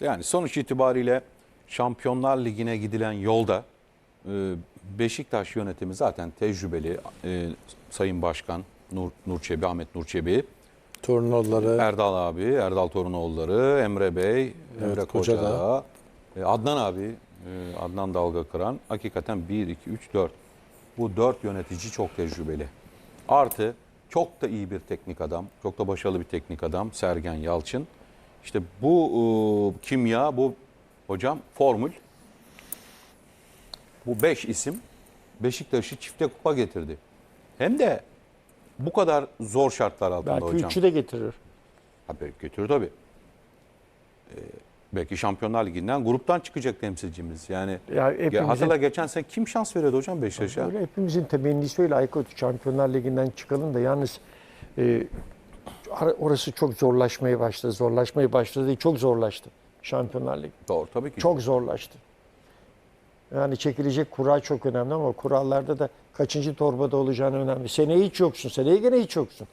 Yani sonuç itibariyle Şampiyonlar Ligi'ne gidilen yolda e, Beşiktaş yönetimi zaten tecrübeli. E, Sayın Başkan Nur, Nur Çebi, Ahmet Nur Çebi, Turnuvaları. Erdal abi, Erdal Torunoğulları, Emre Bey, Evet, Emre Koca Koca da. e, Adnan abi, Adnan Dalga Kıran. Hakikaten 1, 2, 3, 4. Bu 4 yönetici çok tecrübeli. Artı çok da iyi bir teknik adam, çok da başarılı bir teknik adam Sergen Yalçın. İşte bu e, kimya, bu hocam formül, bu 5 isim Beşiktaş'ı çifte kupa getirdi. Hem de bu kadar zor şartlar altında Belki hocam. üçü de getirir. Tabii götürür tabii. Ee, belki Şampiyonlar Ligi'nden gruptan çıkacak temsilcimiz. Yani Ya hepimizin, hatırla geçen sene kim şans veriyordu hocam Beşiktaş'a? öyle hepimizin temennisi öyle Aykut Şampiyonlar Ligi'nden çıkalım da yalnız e, orası çok zorlaşmaya başladı. Zorlaşmaya başladı. değil, Çok zorlaştı Şampiyonlar Ligi. Doğru tabii ki. Çok zorlaştı. Yani çekilecek kura çok önemli ama kurallarda da kaçıncı torbada olacağını önemli. Seneye hiç yoksun. Seneye gene hiç yoksun.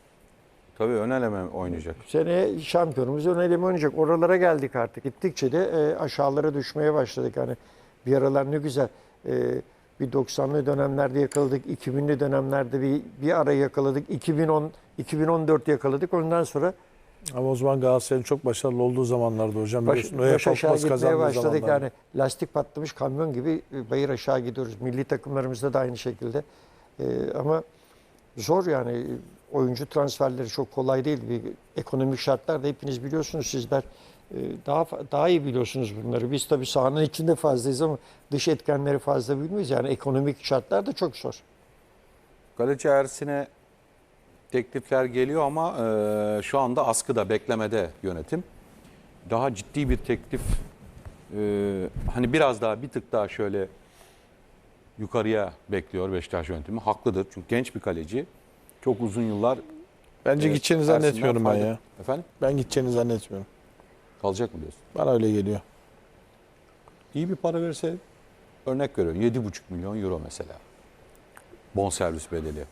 Tabii ön eleme oynayacak. Seneye şampiyonumuz ön eleme oynayacak. Oralara geldik artık. Gittikçe de e, aşağılara düşmeye başladık. Hani bir aralar ne güzel. E, bir 90'lı dönemlerde yakaladık. 2000'li dönemlerde bir, bir ara yakaladık. 2010 2014 yakaladık. Ondan sonra Ama o zaman Galatasaray'ın çok başarılı olduğu zamanlarda hocam. baş, biliyorsun, baş aşağı gitmeye başladık. zamanlar. Yani lastik patlamış kamyon gibi e, bayır aşağı gidiyoruz. Milli takımlarımızda da aynı şekilde. E, ama zor yani oyuncu transferleri çok kolay değil. Bir ekonomik şartlar da hepiniz biliyorsunuz sizler e, daha daha iyi biliyorsunuz bunları. Biz tabii sahanın içinde fazlayız ama dış etkenleri fazla bilmiyoruz. Yani ekonomik şartlar da çok zor. Kaleci Ersin'e teklifler geliyor ama e, şu anda askıda, beklemede yönetim. Daha ciddi bir teklif e, hani biraz daha bir tık daha şöyle yukarıya bekliyor Beşiktaş yönetimi. Haklıdır çünkü genç bir kaleci. Çok uzun yıllar Bence e, gideceğini Ersin'den zannetmiyorum ben fayda- ya. Efendim? Ben gideceğini zannetmiyorum. Kalacak mı diyorsun? Bana öyle geliyor. İyi bir para verirse örnek veriyorum 7,5 milyon euro mesela. Bonservis bedeli.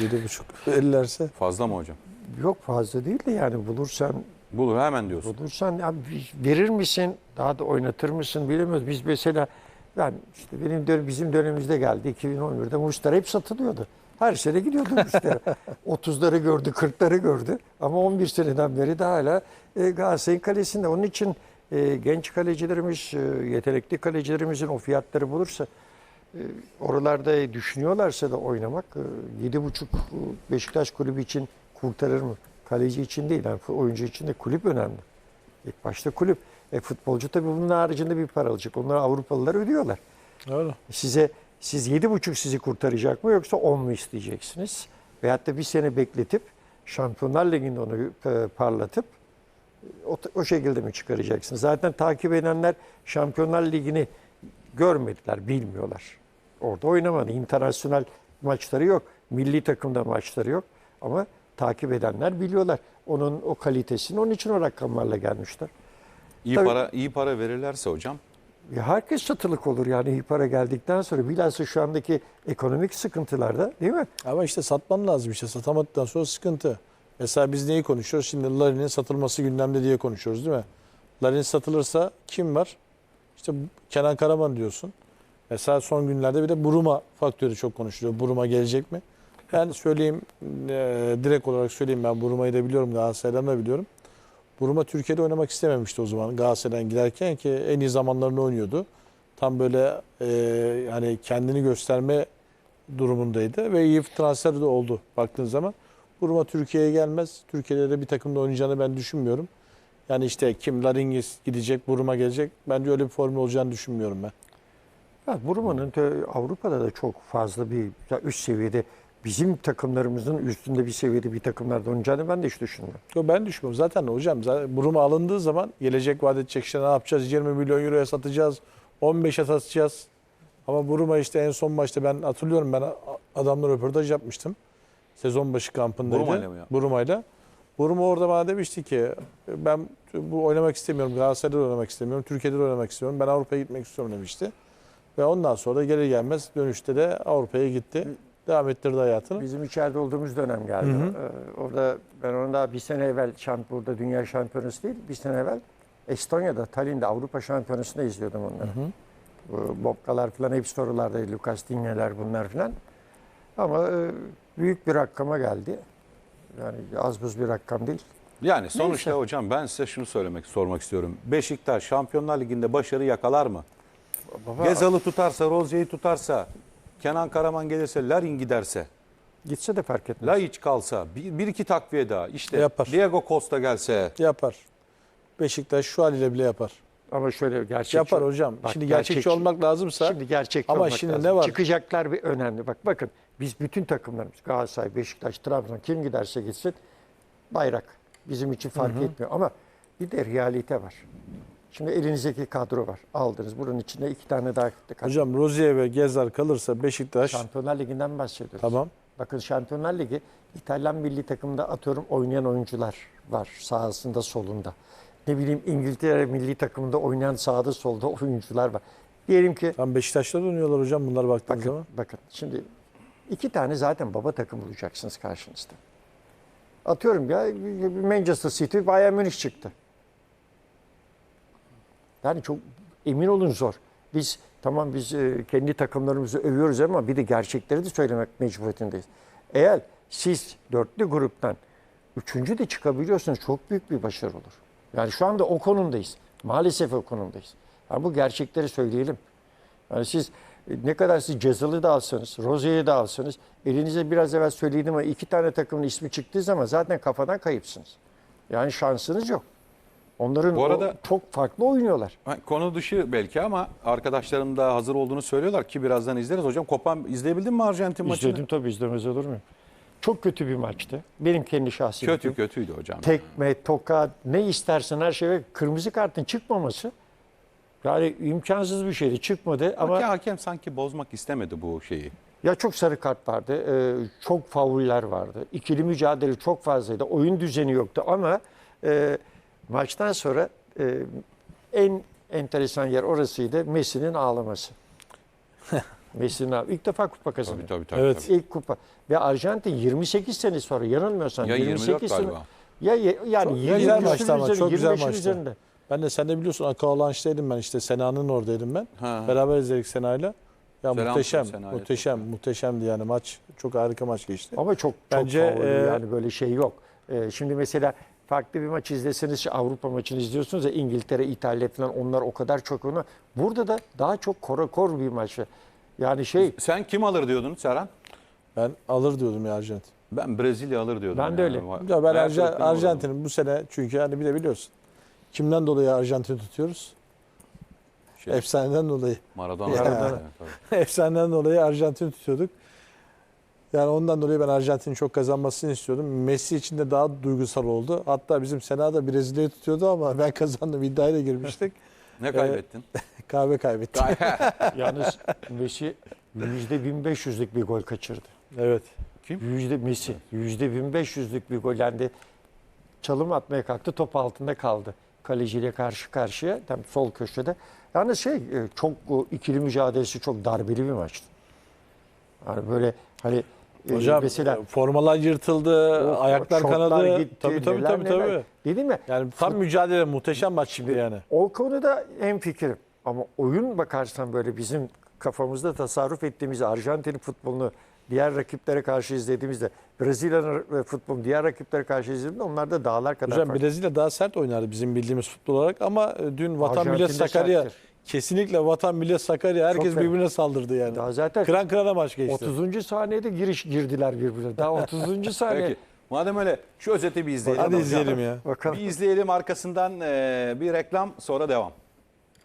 7,5 verirlerse. Fazla mı hocam? Yok fazla değil de yani bulursan Bulur hemen diyorsun. Bulursan ya verir misin? Daha da oynatır mısın bilemiyoruz. Biz mesela ben işte benim dönem, bizim dönemimizde geldi 2011'de Mustara hep satılıyordu. Her sene gidiyordu Mustara. 30'ları gördü, 40'ları gördü. Ama 11 seneden beri de hala e, Galatasaray'ın kalesinde. Onun için e, genç kalecilerimiz, e, yetenekli kalecilerimizin o fiyatları bulursa e, oralarda düşünüyorlarsa da oynamak e, 7,5 Beşiktaş kulübü için kurtarır mı? Kaleci için değil, yani oyuncu için de kulüp önemli. İlk başta kulüp. E, futbolcu tabii bunun haricinde bir para alacak. Onları Avrupalılar ödüyorlar. Öyle. Size siz 7,5 sizi kurtaracak mı yoksa 10 mu isteyeceksiniz? Veyahut da bir sene bekletip Şampiyonlar Ligi'nde onu e, parlatıp o, o şekilde mi çıkaracaksınız? Zaten takip edenler Şampiyonlar Ligi'ni görmediler, bilmiyorlar. Orada oynamadı. İnternasyonel maçları yok. Milli takımda maçları yok. Ama takip edenler biliyorlar. Onun o kalitesini onun için o rakamlarla gelmişler. İyi Tabii. para iyi para verirlerse hocam herkes satılık olur yani para geldikten sonra. Bilhassa şu andaki ekonomik sıkıntılarda değil mi? Ama işte satman lazım işte. Satamadıktan sonra sıkıntı. Mesela biz neyi konuşuyoruz? Şimdi Larin'in satılması gündemde diye konuşuyoruz değil mi? Larin satılırsa kim var? İşte Kenan Karaman diyorsun. Mesela son günlerde bir de Buruma faktörü çok konuşuluyor. Buruma gelecek mi? Ben söyleyeyim, e, direkt olarak söyleyeyim ben Buruma'yı da biliyorum, Galatasaray'dan da biliyorum. Buruma Türkiye'de oynamak istememişti o zaman Galatasaray'dan giderken ki en iyi zamanlarını oynuyordu. Tam böyle e, yani kendini gösterme durumundaydı ve iyi transfer de oldu baktığın zaman. Buruma Türkiye'ye gelmez. Türkiye'de de bir takımda oynayacağını ben düşünmüyorum. Yani işte kim Laringis gidecek, Buruma gelecek. Bence öyle bir formül olacağını düşünmüyorum ben. Ya Buruma'nın Avrupa'da da çok fazla bir üst seviyede bizim takımlarımızın üstünde bir seviyede bir takımlarda oynayacağını ben de hiç düşünmüyorum. Yo, ben düşmüyorum. Zaten hocam zaten Buruma alındığı zaman gelecek vaat edecek işte ne yapacağız? 20 milyon euroya satacağız. 15'e satacağız. Ama Buruma işte en son maçta ben hatırlıyorum ben adamla röportaj yapmıştım. Sezon başı kampındaydı. Buruma'yla mı ya? Buruma'yla. Buruma orada bana demişti ki ben bu oynamak istemiyorum. Galatasaray'da da oynamak istemiyorum. Türkiye'de de oynamak istiyorum. Ben Avrupa'ya gitmek istiyorum demişti. Ve ondan sonra da gelir gelmez dönüşte de Avrupa'ya gitti. Devam ettirdi hayatını. Bizim içeride olduğumuz dönem geldi. Hı hı. Ee, orada ben onu daha bir sene evvel şamp burada dünya şampiyonası değil, bir sene evvel Estonya'da, Tallinn'de Avrupa Şampiyonası'nda izliyordum onları. Bu Bobkalar falan hepsi sorularda, Lucas Digne'ler bunlar falan. Ama e, büyük bir rakama geldi. Yani az buz bir rakam değil. Yani sonuçta Neyse. hocam ben size şunu söylemek sormak istiyorum. Beşiktaş Şampiyonlar Ligi'nde başarı yakalar mı? Baba, Gezal'ı tutarsa, Rozier'i tutarsa, Kenan Karaman gelirse, Larin giderse, gitse de fark etmez. Laiç kalsa, bir, bir iki takviye daha. İşte Yapar. Diego Costa gelse. Yapar. Beşiktaş şu haliyle bile yapar. Ama şöyle gerçekçi. Yapar hocam. Bak, şimdi gerçekçi, olmak lazımsa Şimdi gerçekçi Ama olmak şimdi lazım. ne var? Çıkacaklar bir önemli. Bak bakın biz bütün takımlarımız Galatasaray, Beşiktaş, Trabzon kim giderse gitsin bayrak bizim için fark etmiyor. Ama bir de realite var. Şimdi elinizdeki kadro var. Aldınız. Bunun içinde iki tane daha kadro. hocam Rozier ve Gezal kalırsa Beşiktaş Şampiyonlar Ligi'nden bahsediyoruz. tamam. Bakın Şampiyonlar Ligi İtalyan milli takımında atıyorum oynayan oyuncular var sahasında solunda. Ne bileyim İngiltere milli takımında oynayan sağda solda oyuncular var. Diyelim ki Tam Beşiktaş'ta da oynuyorlar hocam bunlar baktığınız bakın zaman. bakın şimdi iki tane zaten baba takım bulacaksınız karşınızda. Atıyorum ya Manchester City Bayern Münih çıktı. Yani çok emin olun zor. Biz tamam biz e, kendi takımlarımızı övüyoruz ama bir de gerçekleri de söylemek mecburiyetindeyiz. Eğer siz dörtlü gruptan üçüncü de çıkabiliyorsanız çok büyük bir başarı olur. Yani şu anda o konumdayız. Maalesef o konumdayız. Yani bu gerçekleri söyleyelim. Yani siz e, ne kadar siz Cezalı da alsanız, Rozier'i de alsanız, elinize biraz evvel söylediğim ama iki tane takımın ismi çıktığı zaman zaten kafadan kayıpsınız. Yani şansınız yok. Onların Bu arada- o- çok farklı oynuyorlar. Konu dışı belki ama arkadaşlarım da hazır olduğunu söylüyorlar ki birazdan izleriz. Hocam Kopan izleyebildin mi Arjantin maçını? İzledim tabii izlemez olur muyum? Çok kötü bir maçtı. Benim kendi şahsi Kötü fikrim. kötüydü hocam. Tekme, tokat, ne istersen her şey ve kırmızı kartın çıkmaması yani imkansız bir şeydi. Çıkmadı Ama ama hakem sanki bozmak istemedi bu şeyi. Ya çok sarı kart vardı, e, çok fauller vardı. İkili mücadele çok fazlaydı. Oyun düzeni yoktu ama e, maçtan sonra e, en enteresan yer orasıydı. Messi'nin ağlaması. Messi'nin ağlaması. İlk defa kupa kazanıyor. Tabii tabii tabii. Evet. tabii. İlk kupa. Ve Arjantin 28 sene sonra yanılmıyorsam Ya 28 24 sene galiba. ya yani Çok 20 güzel maçtı ama, çok güzel 25'in maçtı. üzerinde. Ben de sen de biliyorsun Akaolanç'taydım ben işte Sena'nın oradaydım ben. Ha. Beraber izledik Sena'yla. Ya Selam muhteşem, Sena'ya muhteşem, muhteşemdi yani maç. Çok harika maç geçti. Ama çok çok Bence, e, yani böyle şey yok. E, şimdi mesela farklı bir maç izleseniz Avrupa maçını izliyorsunuz ya İngiltere, İtalya falan onlar o kadar çok onu. Burada da daha çok korakor bir maçı. Yani şey Sen kim alır diyordun Serhan? Ben alır diyordum ya Arjantin. Ben Brezilya alır diyordum. Ben de öyle. Ya ben Arja-. Arjantin'in bu sene çünkü hani bir de biliyorsun. Kimden dolayı Arjantin'i tutuyoruz? Şey, Efsaneden dolayı. Maradona. Maradona. Efsaneden dolayı Arjantin'i tutuyorduk. Yani ondan dolayı ben Arjantin'in çok kazanmasını istiyordum. Messi için de daha duygusal oldu. Hatta bizim Sena'da Brezilya'yı tutuyordu ama ben kazandım iddiayla girmiştik. Ne kaybettin? Kahve kaybetti. yalnız Messi yüzde 1500'lük bir gol kaçırdı. evet. Yüzde Messi yüzde 1500'lük bir gol yendi. Çalım atmaya kalktı top altında kaldı. Kaleciyle karşı karşıya tam sol köşede. Yani şey e, çok ikili mücadelesi çok darbeli bir maçtı. Yani böyle hani Hocam mesela formalar yırtıldı, o- ayaklar kanadı. gitti, tabii tabii neler tabii neler. tabii. Dedim ya Yani tam mücadele muhteşem maç şimdi yani. o konuda en fikrim. Ama oyun bakarsan böyle bizim kafamızda tasarruf ettiğimiz Arjantin futbolunu diğer rakiplere karşı izlediğimizde Brezilya'nın futbolunu diğer rakiplere karşı izlediğimizde onlar da dağlar kadar Hocam farklı. Brezilya daha sert oynardı bizim bildiğimiz futbol olarak ama e, dün Vatan Millet Sakarya serttir. Kesinlikle Vatan Millet Sakarya herkes fena. birbirine saldırdı yani. Daha zaten Kıran kırana maç geçti. 30. saniyede giriş girdiler birbirine. Daha 30. saniye. Peki. Madem öyle şu özeti bir izleyelim. Hadi izleyelim ya. Bakalım. Bir izleyelim arkasından e, bir reklam sonra devam.